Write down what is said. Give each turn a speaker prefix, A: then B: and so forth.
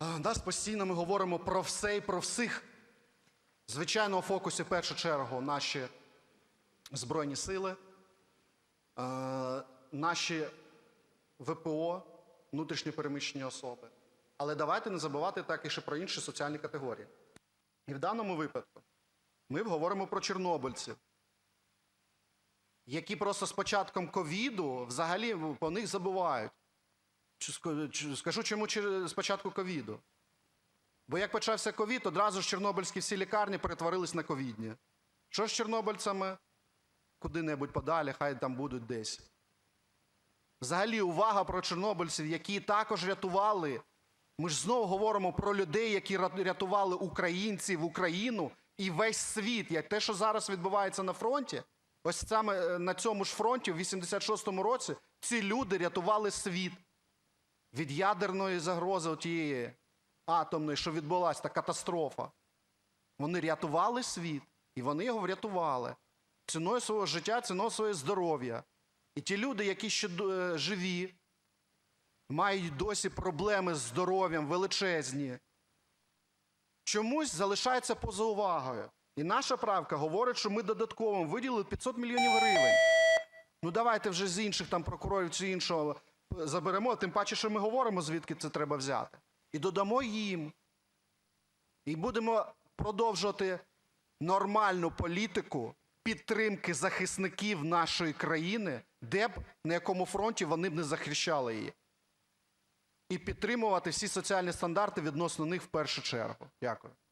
A: Нас постійно ми говоримо про все і про всіх. Звичайно, у фокусі в першу чергу наші Збройні сили, наші ВПО, внутрішньо переміщені особи. Але давайте не забувати так і ще про інші соціальні категорії. І в даному випадку ми говоримо про чорнобильців, які просто з початком ковіду взагалі по них забувають. Скажу, чому через- з початку ковіду. Бо як почався ковід, одразу ж чорнобильські всі лікарні перетворились на ковідні. Що з чорнобильцями? Куди-небудь подалі, хай там будуть десь. Взагалі, увага про чорнобильців, які також рятували. Ми ж знову говоримо про людей, які рятували українців, Україну і весь світ. Як те, що зараз відбувається на фронті, ось саме е, на цьому ж фронті, в 86-му році, ці люди рятували світ від ядерної загрози тієї атомної, що відбулася та катастрофа. Вони рятували світ, і вони його врятували ціною свого життя, ціною свого здоров'я. І ті люди, які ще е, живі, мають досі проблеми з здоров'ям величезні, чомусь залишаються поза увагою. І наша правка говорить, що ми додатково виділили 500 мільйонів гривень. Ну давайте вже з інших там прокурорів чи іншого заберемо, тим паче, що ми говоримо, звідки це треба взяти. І додамо їм. І будемо продовжувати нормальну політику підтримки захисників нашої країни, де б на якому фронті вони б не захищали її. І підтримувати всі соціальні стандарти відносно них в першу чергу. Дякую.